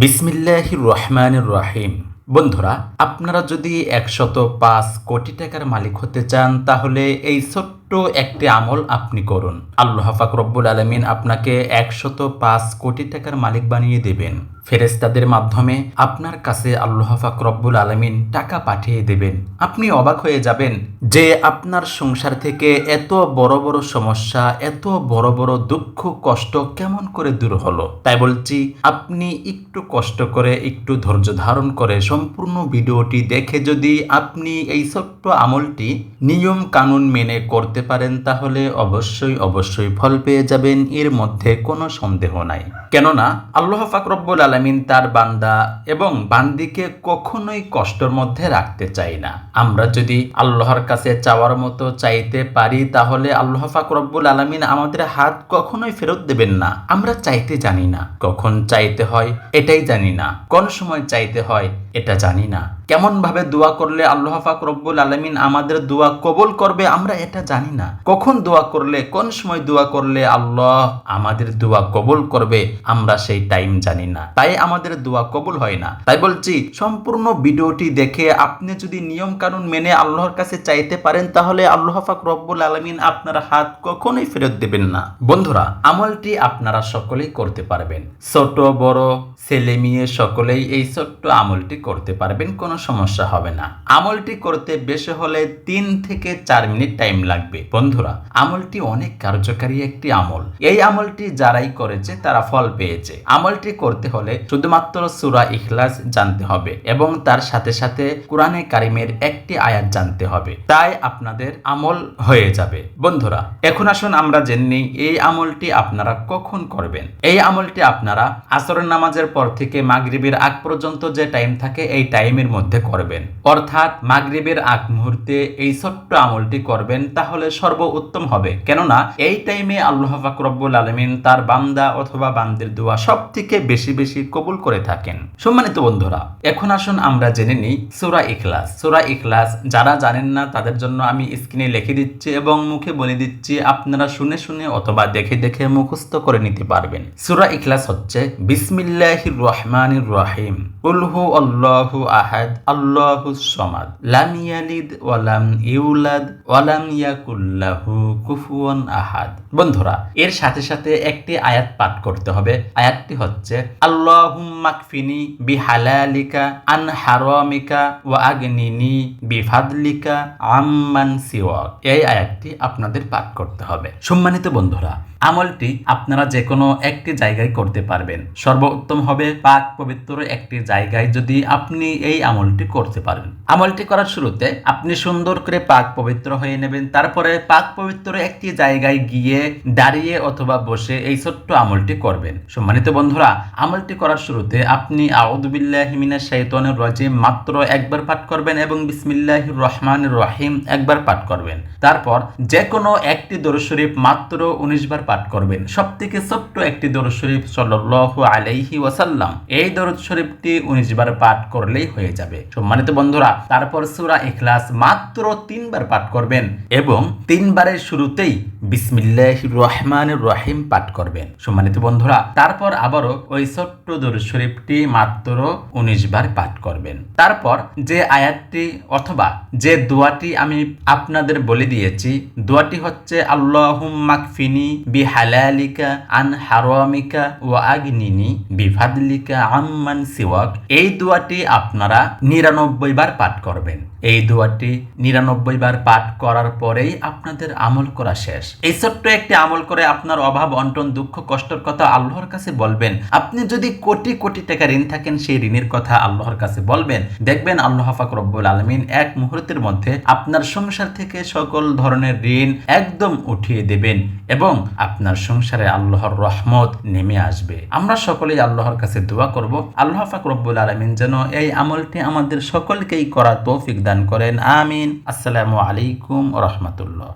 বিসমিল্লাহির রহমানুর রহিম। বন্ধুরা, আপনারা যদি একশত পাঁচ কোটি টাকার মালিক হতে চান, তাহলে এই ছোট্ট একটি আমল আপনি করুন। আল্লাহ ফাক রব্বুল আলমিন আপনাকে একশত পাঁচ কোটি টাকার মালিক বানিয়ে দেবেন। ফেরেস্তাদের মাধ্যমে আপনার কাছে আল্লাহ ফাক রব্বুল আলমিন টাকা পাঠিয়ে দেবেন। আপনি অবাক হয়ে যাবেন যে আপনার সংসার থেকে এত বড় বড় সমস্যা, এত বড় বড় দুঃখ, কষ্ট কেমন করে দূর হলো? তাই বলছি, আপনি একটু কষ্ট করে, একটু ধৈর্য ধারণ করে সম্পূর্ণ ভিডিওটি দেখে যদি আপনি এই ছোট্ট আমলটি নিয়ম কানুন মেনে করতে পারেন তাহলে অবশ্যই অবশ্যই ফল পেয়ে যাবেন, এর মধ্যে কোনো সন্দেহ নাই। কেননা আল্লাহ ফাকরব্বুল আলমিন তার বান্দা এবং বান্দিকে কখনোই কষ্টের মধ্যে রাখতে চাই না। আমরা যদি আল্লাহর কাছে চাওয়ার মতো চাইতে পারি, তাহলে আল্লাহ ফাকরব্বুল আলমিন আমাদের হাত কখনোই ফেরত দেবেন না। আমরা চাইতে জানি না কখন চাইতে হয়, এটাই জানি না। কোন সময় চাইতে হয়, এটা জানি না। কেমন ভাবে দোয়া করলে আল্লাহ পাক রব্বুল আলমিন আমাদের দোয়া কবল করবে, আমরা এটা জানি না। কখন দোয়া করলে, কোন সময় দোয়া করলে আল্লাহ আমাদের দোয়া কবুল করবে, আমরা সেই টাইম জানি না। তাই আমাদের দোয়া কবুল হয় না। তাই বলছি, সম্পূর্ণ ভিডিওটি দেখে আপনি যদি নিয়ম কানুন মেনে আল্লাহর কাছে চাইতে পারেন, তাহলে আল্লাহ পাক রব্বুল আলমিন আপনার হাত কখনোই ফেরত দেবেন না। বন্ধুরা, আমলটি আপনারা সকলেই করতে পারবেন। ছোট, বড়, ছেলে, মেয়ে সকলেই এই ছোট্ট আমলটি করতে পারবেন, কোনো সমস্যা হবে না। আমলটি করতে বেশি হলে তিন থেকে চার মিনিট টাইম লাগবে। বন্ধুরা, আমলটি অনেক কার্যকারী একটি আমল। এই আমলটি যারাই করেছে, তারা ফল পেয়েছে। আমলটি করতে হলে শুধুমাত্র সুরা ইখলাস জানতে হবে এবং তার সাথে সাথে কোরআনে কারিমের একটি আয়াত জানতে হবে। তাই আপনাদের আমল হয়ে যাবে। বন্ধুরা, এখন আসুন আমরা জেনে এই আমলটি আপনারা কখন করবেন? এই আমলটি আপনারা আসরের নামাজের পর থেকে মাগরিবের আগ পর্যন্ত যে টাইম থাকে, এই টাইমের মধ্যে করবেন। অর্থাৎ মাগরিবের আগ মুহূর্তে এই ছোট্ট আমলটি করবেন, তাহলে সর্ব উত্তম হবে। কেননা, এই টাইমে আল্লাহ ফাকরব্বুল আলমিন তার বান্দা অথবা বান্দের দোয়া সব থেকে বেশি বেশি কবুল করে থাকেন। সম্মানিত বন্ধুরা, এখন আসুন আমরা জেনে নিই সুরা ইখলাস। সুরা ইখলাস যারা জানেন না, তাদের জন্য আমি স্ক্রিনে লিখে দিচ্ছি এবং মুখে বলে দিচ্ছি, আপনারা শুনে শুনে অথবা দেখে দেখে মুখস্থ করে নিতে পারবেন। সুরা ইখলাস হচ্ছে, বিসমিল্লাহির রহমানির রহিম উলহু আল্লাহু আহাদ, আল্লাহু সমাদ, লাম ইয়ালিদ ওয়ালাম ইউলাদ ওয়ালাম ইয়াকুল্লাহু কুফুয়ান আহাদ। বন্ধুরা, এর সাথে সাথে একটি আয়াত পাঠ করতে হবে। আয়াতটি হচ্ছে আল্লাহুম্মাকফিনি বিহালালিকা আন হারামিকা ওয়া আগনিনি বিফাদলিকা আম্মান সিওয়াক। এই আয়াতটি আপনাদের পাঠ করতে হবে। সম্মানিত বন্ধুরা আমলটি আপনারা যে কোনো একটি জায়গায় করতে পারবেন। সর্বোত্তম হবে পাক পবিত্র একটি জায়গায় যদি আপনি এই আমলটি করতে পারেন। আমলটি করার শুরুতে আপনি সুন্দর করে পাক পবিত্র হয়ে নেবেন, তারপরে পাক পবিত্র একটি জায়গায় গিয়ে দাঁড়িয়ে অথবা বসে এই ছোট্ট আমলটি করবেন। সম্মানিত বন্ধুরা, আমলটি করার শুরুতে আপনি আউদুবিল্লাহিমিনা শাইতানির রাজিম মাত্র একবার পাঠ করবেন এবং বিসমিল্লাহ রহমান রহিম একবার পাঠ করবেন। তারপর যে কোনো একটি দরুদ শরীফ মাত্র উনিশ বার পাঠ করবেন। সব থেকে ছোট্ট একটি দরুদ শরীফ সাল্লাল্লাহু আলাইহি ওয়াসাল্লাম। এই দরুদ শরীফটি উনিশ বার পাঠ করলেই হয়ে যাবে। সম্মানিত বন্ধুরা, তারপর সুরা এখলাস মাত্র তিনবার পাঠ করবেন এবং তিনবারের শুরুতেই বিসমিল্লাহির রহমানির রহিম পাঠ করবেন। সম্মানিত বন্ধুরা, তারপর আবারও ওই ছোট্ট দরুদ শরীফটি মাত্র উনিশ বার পাঠ করবেন। তারপর যে আয়াতটি অথবা যে দোয়াটি আমি আপনাদের বলে দিয়েছি, দোয়াটি হচ্ছে আল্লাহুম্মাকফিনি বিহালালিকা আন হারামিকা ও আগনিনি বিভাদলিকা আম্মান সিওয়াক। এই দোয়াটি আপনারা নিরানব্বই বার পাঠ করবেন। এই দোয়াটি নিরানব্বই বার পাঠ করার পরেই আপনাদের আমল করা শেষ। এই ছোট্ট একটি আমল করে আপনার অভাব, অন্টন, দুঃখ, কষ্টের কথা আল্লাহর কাছে বলবেন। আপনি যদি কোটি কোটি টাকা ঋণ থাকেন, সেই ঋণের কথা আল্লাহর কাছে বলবেন। দেখবেন আল্লাহ ফাক রব্বুল আলমিন এক মুহূর্তের মধ্যে আপনার সংসার থেকে সকল ধরনের ঋণ একদম উঠিয়ে দেবেন এবং আপনার সংসারে আল্লাহর রহমত নেমে আসবে। আমরা সকলেই আল্লাহর কাছে দোয়া করব। আল্লাহ ফাক রব্বুল আলমিন যেন এই আমলটি আমাদের সকলকেই করা তৌফিক দান করেন। আমিন। আসসালামু আলাইকুম রহমতুল্লাহ।